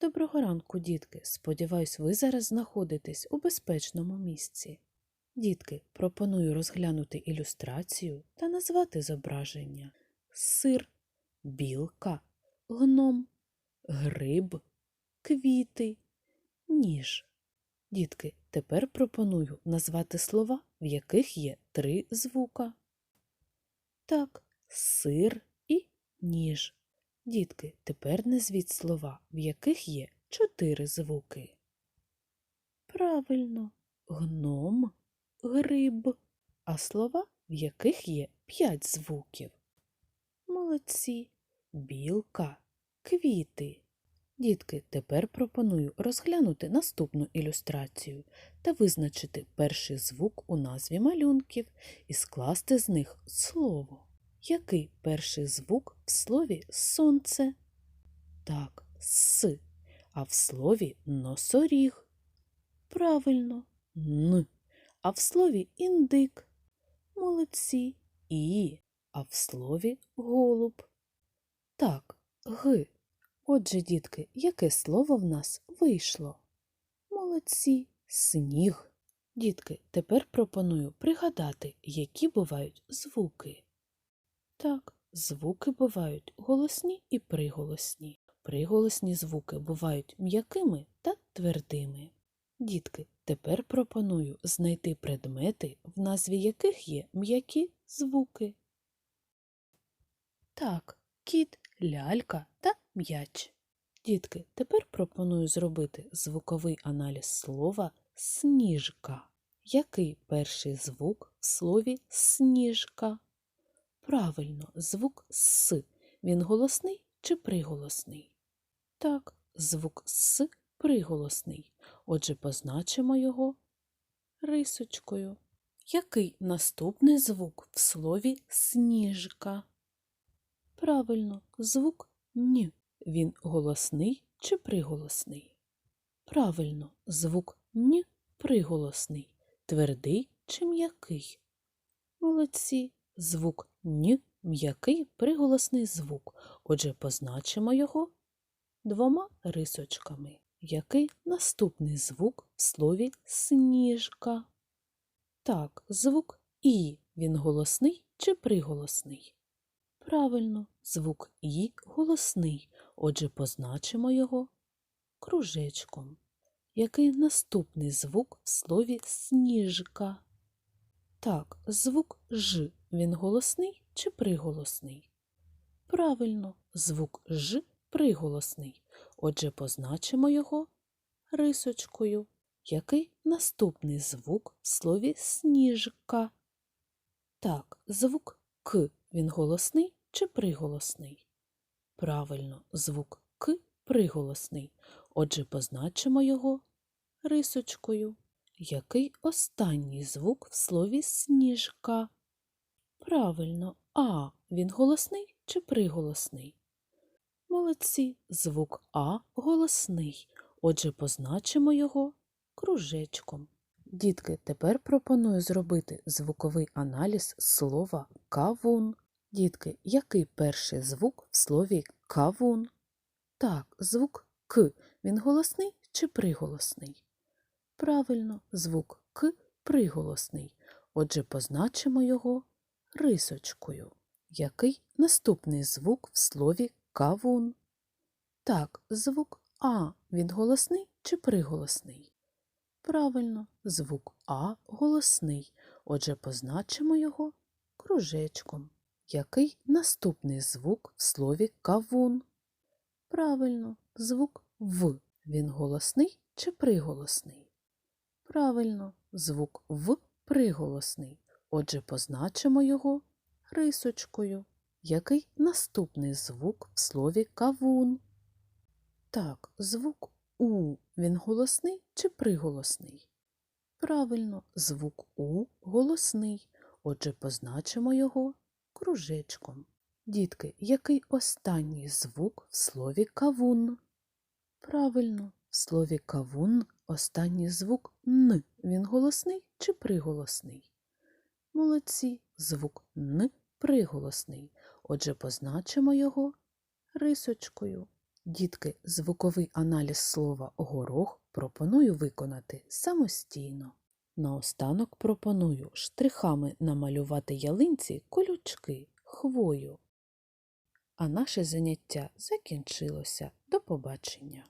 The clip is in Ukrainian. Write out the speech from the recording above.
Доброго ранку, дітки. Сподіваюсь, ви зараз знаходитесь у безпечному місці. Дітки, пропоную розглянути ілюстрацію та назвати зображення сир, білка, гном, гриб, квіти, ніж. Дітки, тепер пропоную назвати слова, в яких є три звука. Так, сир і ніж. Дітки, тепер назвіть слова, в яких є чотири звуки. Правильно, гном, гриб, а слова, в яких є п'ять звуків. Молодці, білка, квіти. Дітки, тепер пропоную розглянути наступну ілюстрацію та визначити перший звук у назві малюнків і скласти з них слово. Який перший звук в слові сонце? Так, с. А в слові носоріг. Правильно, н. А в слові індик. Молодці. І. А в слові голуб. Так, г. Отже, дітки, яке слово в нас вийшло? Молодці, сніг. Дітки, тепер пропоную пригадати, які бувають звуки. Так, звуки бувають голосні і приголосні. Приголосні звуки бувають м'якими та твердими. Дітки, тепер пропоную знайти предмети, в назві яких є м'які звуки. Так, кіт, лялька та м'яч. Дітки, тепер пропоную зробити звуковий аналіз слова сніжка. Який перший звук в слові сніжка? Правильно, звук С. Він голосний чи приголосний? Так, звук С приголосний. Отже, позначимо його рисочкою. Який наступний звук в слові сніжка? Правильно, звук Н. Він голосний чи приголосний? Правильно, звук Н приголосний. Твердий чи м'який? Молодці. Звук Н м'який приголосний звук. Отже, позначимо його двома рисочками. Який наступний звук в слові сніжка? Так, звук І. Він голосний чи приголосний? Правильно, звук І голосний. Отже, позначимо його кружечком. Який наступний звук в слові сніжка? Так, звук Ж. Він голосний чи приголосний? Правильно, звук Ж приголосний. Отже, позначимо його рисочкою. Який наступний звук в слові сніжка? Так, звук К. Він голосний чи приголосний? Правильно, звук К приголосний. Отже, позначимо його рисочкою. Який останній звук в слові сніжка? Правильно, А. Він голосний чи приголосний? Молодці, звук А голосний. Отже, позначимо його кружечком. Дітки, тепер пропоную зробити звуковий аналіз слова кавун. Дітки, який перший звук в слові кавун? Так, звук К. Він голосний чи приголосний? Правильно, звук К приголосний. Отже, позначимо його рисочкою. Який наступний звук в слові кавун? Так, звук А. Він голосний чи приголосний? Правильно, звук А голосний. Отже, позначимо його кружечком. Який наступний звук в слові кавун? Правильно, звук В. Він голосний чи приголосний? Правильно, звук В приголосний. Отже, позначимо його рисочкою. Який наступний звук в слові кавун? Так, звук У. Він голосний чи приголосний? Правильно, звук У голосний. Отже, позначимо його кружечком. Дітки, який останній звук в слові кавун? Правильно, в слові кавун останній звук Н. Він голосний чи приголосний? Молодці, звук Н приголосний. Отже, позначимо його рисочкою. Дітки, звуковий аналіз слова горох пропоную виконати самостійно. Наостанок пропоную штрихами намалювати ялинці колючки, хвою. А наше заняття закінчилося. До побачення!